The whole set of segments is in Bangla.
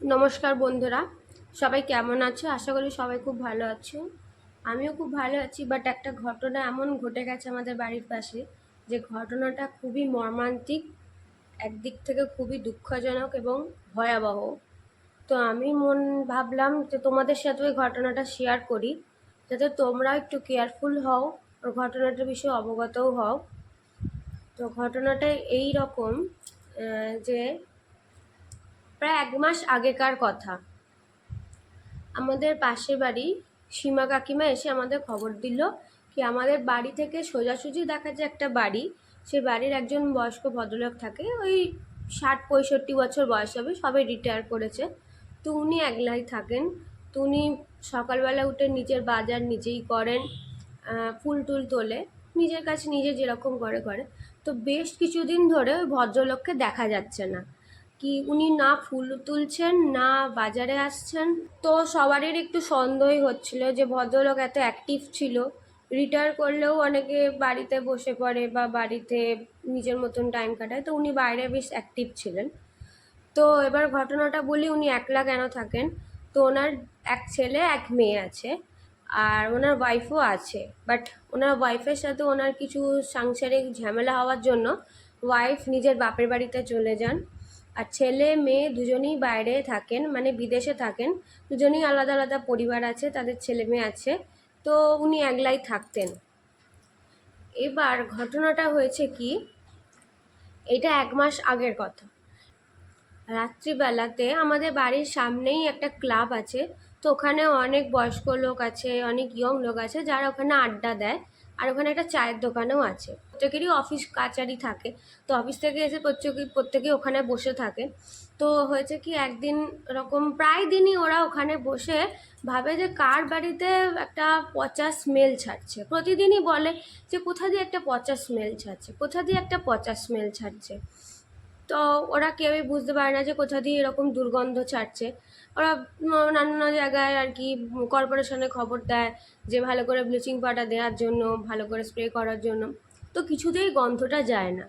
নমস্কার বন্ধুরা। সবাই কেমন আছো? আশা করি সবাই খুব ভালো আছো। আমিও খুব ভালো আছি বাট একটা ঘটনা এমন ঘটে গেছে আমাদের বাড়ির পাশে। যে ঘটনাটা খুবই মর্মান্তিক, একদিক থেকে খুবই দুঃখজনক এবং ভয়াবহ। তো আমি মন ভাবলাম যে তোমাদের সাথে ওই ঘটনাটা শেয়ার করি, যাতে তোমরা একটু কেয়ারফুল হও, ওর ঘটনাটার বিষয়ে অবগতও হও। তো ঘটনাটা এই রকম যে প্রায় এক মাস আগেকার কথা। আমাদের পাশের বাড়ি সীমা কাকিমা এসে আমাদের খবর দিল কি আমাদের বাড়ি থেকে সোজাসুজি দেখা যায় একটা বাড়ি। সে বাড়ির একজন বয়স্ক ভদ্রলোক থাকে, ওই ষাট পঁয়ষট্টি বছর বয়স হবে সবাই রিটায়ার করেছে। তো উনি একলাই থাকেন। তো উনি সকালবেলা উঠে নিজের বাজার নিজেই করেন ফুল টুল তোলে, নিজের কাছে নিজে যেরকম করে করে। তো বেশ কিছুদিন ধরে ওই ভদ্রলোককে দেখা যাচ্ছে না। কি উনি না ফুল তুলছেন, না বাজারে আসছেন? তো সবারই একটু সন্দেহই হচ্ছিল যে ভদ্রলোক এত অ্যাক্টিভ ছিল। রিটায়ার করলেও অনেকে বাড়িতে বসে পড়ে বা বাড়িতে নিজের মতন টাইম কাটায়। তো উনি বাইরে বেশ অ্যাক্টিভ ছিলেন। তো এবার ঘটনাটা বলি, উনি একলা কেন থাকেন? তো ওনার এক ছেলে, এক মেয়ে আছে আর ওনার ওয়াইফও আছে। বাট ওনার ওয়াইফের সাথে ওনার কিছু সাংসারিক ঝামেলা হওয়ার জন্য ওয়াইফ নিজের বাপের বাড়িতে চলে যান। আর ছেলে, মেয়ে দুজনেই বাইরে থাকেন মানে বিদেশে থাকেন। দুজনেই আলাদা আলাদা পরিবার আছে, তাদের ছেলে মেয়ে আছে। তো উনি একলাই থাকতেন। এবার ঘটনাটা হয়েছে কি? এটা এক মাস আগের কথা। রাত্রিবেলাতে আমাদের বাড়ির সামনেই একটা ক্লাব আছে। তো ওখানে অনেক বয়স্ক লোক আছে, অনেক ইয়ং লোক আছে, যারা ওখানে আড্ডা দেয়। আর ওখানে একটা চায়ের দোকানও আছে। প্রত্যেকেরই অফিস কাচারি থাকে। তো অফিস থেকে এসে প্রত্যেকে প্রত্যেকেই ওখানে বসে থাকে। তো হয়েছে কি, একদিন এরকম প্রায় দিনই ওরা ওখানে বসে ভাবে যে কার বাড়িতে একটা পচা স্মেল ছাড়ছে। প্রতিদিনই বলে যে, কোথা দিয়ে একটা পচা স্মেল ছাড়ছে? কোথা দিয়ে একটা পচা স্মেল ছাড়ছে? তো ওরা কেউই বুঝতে পারে না যে, কোথা দিয়ে এরকম দুর্গন্ধ ছাড়ছে। ওরা নানান জায়গায় আর কি কর্পোরেশনে খবর দেয়। যে ভালো করে ব্লিচিং পাউডার দেওয়ার জন্য, ভালো করে স্প্রে করার জন্য, তো কিছুতেই গন্ধটা যায় না।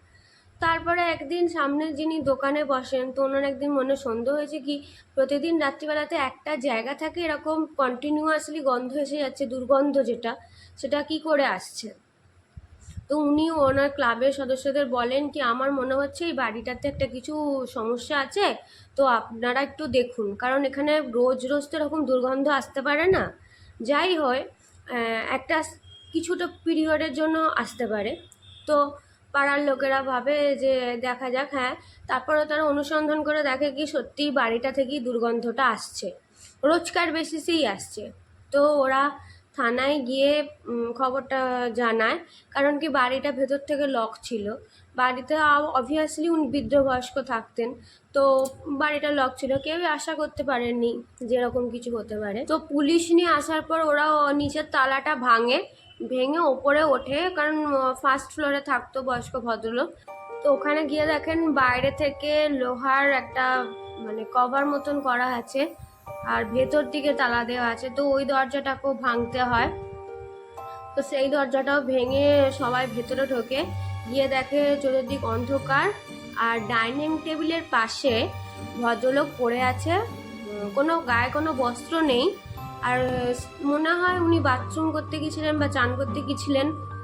তারপরে একদিন সামনে যিনি দোকানে বসেন, তো ওনার একদিন মনে সন্দেহ হয়েছে কি, প্রতিদিন রাত্রিবেলাতে একটা জায়গা থাকে এরকম কন্টিনিউয়াসলি গন্ধ এসে যাচ্ছে, দুর্গন্ধ যেটা, সেটা কি করে আসছে? তো উনি ওনার ক্লাবের সদস্যদের বলেন কি, আমার মনে হচ্ছে এই বাড়িটাতে একটা কিছু সমস্যা আছে, তো আপনারা একটু দেখুন। কারণ এখানে রোজ রোজ তো এরকম দুর্গন্ধ আসতে পারে না। যাই হয় একটা কিছুটা পিরিয়ডের জন্য আসতে পারে। তো পাড়ার লোকেরা ভাবে যে দেখা যাক হ্যাঁ তারপরে তারা অনুসন্ধান করে দেখে কি সত্যিই বাড়িটা থেকেই দুর্গন্ধটা আসছে। রোজকার বেসিসেই আসছে। তো ওরা থানায় গিয়ে খবরটা জানায়। কারণ কি, বাড়িটা ভেতর থেকে লক ছিল। বাড়িতে অবভিয়াসলি উনি বৃদ্ধ বয়স্ক থাকতেন। তো বাড়িটা লক ছিল। কেউই আশা করতে পারেননি যে এরকম কিছু হতে পারে। তো পুলিশ নিয়ে আসার পর ওরা নিচের তালাটা ভাঙে, ভেঙে ওপরে ওঠে। কারণ ফার্স্ট ফ্লোরে থাকতো বয়স্ক ভদ্রলোক। তো ওখানে গিয়ে দেখেন বাইরে থেকে লোহার একটা মানে কভার মতন করা আছে। আর ভেতর দিকে তালা দেওয়া আছে তো ওই দরজাটাকেও ভাঙতে হয়। তো সেই দরজাটাও ভেঙে সবাই ভেতরে ঢোকে। গিয়ে দেখে চতুর্দিক অন্ধকার আর ডাইনিং টেবিলের পাশে ভদ্রলোক পড়ে আছে। কোনো গায়ে কোনো বস্ত্র নেই। আর মনে হয় উনি বাথরুম করতে গেছিলেন বা চান করতে গেছিলেন উম,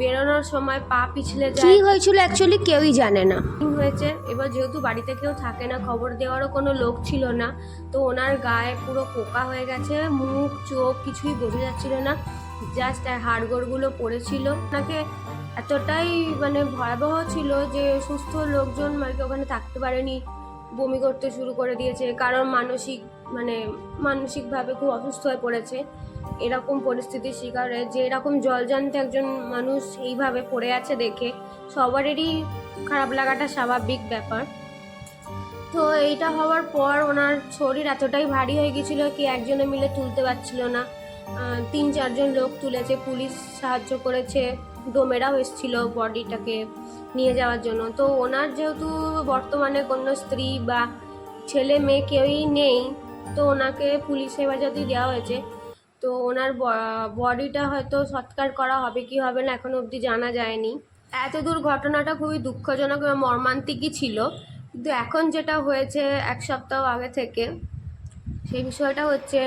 বেরোনোর সময় পা পিছলে কি হয়েছিল অ্যাকচুয়ালি কেউই জানে না। কি হয়েছে এবার যেহেতু বাড়িতে কেউ থাকে না খবর দেওয়ারও কোনো লোক ছিল না তো ওনার গায়ে পুরো পোকা হয়ে গেছে মুখ চোখ কিছুই বোঝা যাচ্ছিল না জাস্ট হাড়গোড়গুলো পড়েছিল। ওনাকে এতটাই মানে ভয়াবহ ছিল যে সুস্থ লোকজন মানে ওখানে থাকতে পারেনি। বমি করতে শুরু করে দিয়েছে, কারণ মানসিক মানে মানসিকভাবে খুব অসুস্থ হয়ে পড়েছে। এরকম পরিস্থিতির শিকারে, যে এরকম জলজান্ত একজন মানুষ এইভাবে পড়ে আছে দেখে সবারই খারাপ লাগাটা স্বাভাবিক ব্যাপার। তো এইটা হওয়ার পর ওনার শরীর এতটাই ভারী হয়ে গেছিল কি একজনে মিলে তুলতে পারছিল না। তিন চারজন লোক তুলেছে, পুলিশ সাহায্য করেছে ডোমেরাও এসেছিল বডিটাকে নিয়ে যাওয়ার জন্য। তো ওনার যেহেতু বর্তমানে কোনো স্ত্রী বা ছেলে মেয়ে কেউই নেই, তো ওনাকে পুলিশ হেফাজতে দেওয়া হয়েছে। তো ওনার বডিটা হয়তো সৎকার করা হবে কি হবে না এখনও অবধি জানা যায়নি। এত দূর ঘটনাটা খুবই দুঃখজনক এবং মর্মান্তিকই ছিল। কিন্তু এখন যেটা হয়েছে এক সপ্তাহ আগে থেকে, সেই বিষয়টা হচ্ছে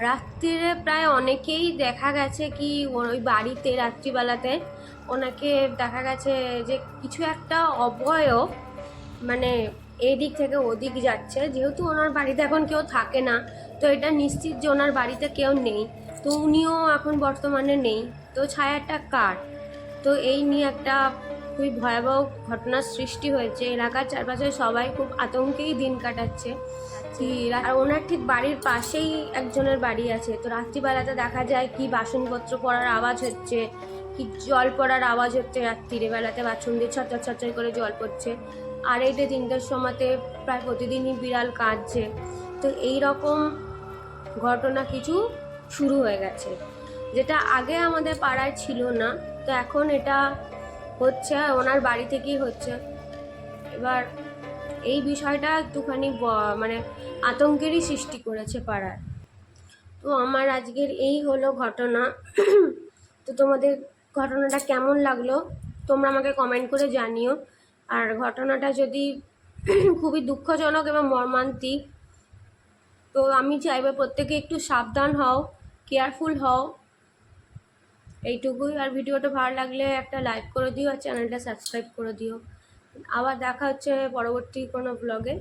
রাত্রিরে প্রায় অনেকেই দেখা গেছে কি ওই বাড়িতে, রাত্রিবেলাতে ওনাকে দেখা গেছে যে কিছু একটা অবয়ব মানে এদিক থেকে ওদিক যাচ্ছে। যেহেতু ওনার বাড়িতে এখন কেউ থাকে না, তো এটা নিশ্চিত যে ওনার বাড়িতে কেউ নেই। তো উনিও এখন বর্তমানে নেই। তো ছায়াটা কার? তো এই নিয়ে একটা খুবই ভয়াবহ ঘটনার সৃষ্টি হয়েছে। এলাকার চারপাশে সবাই খুব আতঙ্কেই দিন কাটাচ্ছে। আর ওনার ঠিক বাড়ির পাশেই একজনের বাড়ি আছে। তো রাত্রিবেলাতে দেখা যায় কি বাসনপত্র পড়ার আওয়াজ হচ্ছে কি জল পড়ার আওয়াজ হচ্ছে রাত্রিরে। বেলাতে বাথরুম দিয়ে ছচ্ছর ছচ্ছর করে জল পড়ছে। আর এইটা তিনটের সময়তে প্রায় প্রতিদিনই বিড়াল কাঁদছে। তো এই রকম ঘটনা কিছু শুরু হয়ে গেছে। যেটা আগে আমাদের পাড়ায় ছিল না তো এখন এটা হচ্ছে, ওনার বাড়ি থেকেই হচ্ছে। এবার এই বিষয়টা একটুখানি মানে আতঙ্কেরই সৃষ্টি করেছে পাড়ায়। তো আমার আজকের এই হলো ঘটনা। তো তোমাদের ঘটনাটা কেমন লাগল, তোমরা আমাকে কমেন্ট করে জানিও। আর ঘটনাটা যদি খুবই দুঃখজনক এবং মর্মান্তিক, তো আমি চাইব প্রত্যেকে একটু সাবধান হও কেয়ারফুল হও। এইটুকুই। আর ভিডিওটা ভালো লাগলে একটা লাইক করে দিও আর চ্যানেলটা সাবস্ক্রাইব করে দিও। আবার দেখা হচ্ছে পরবর্তী কোনো ব্লগে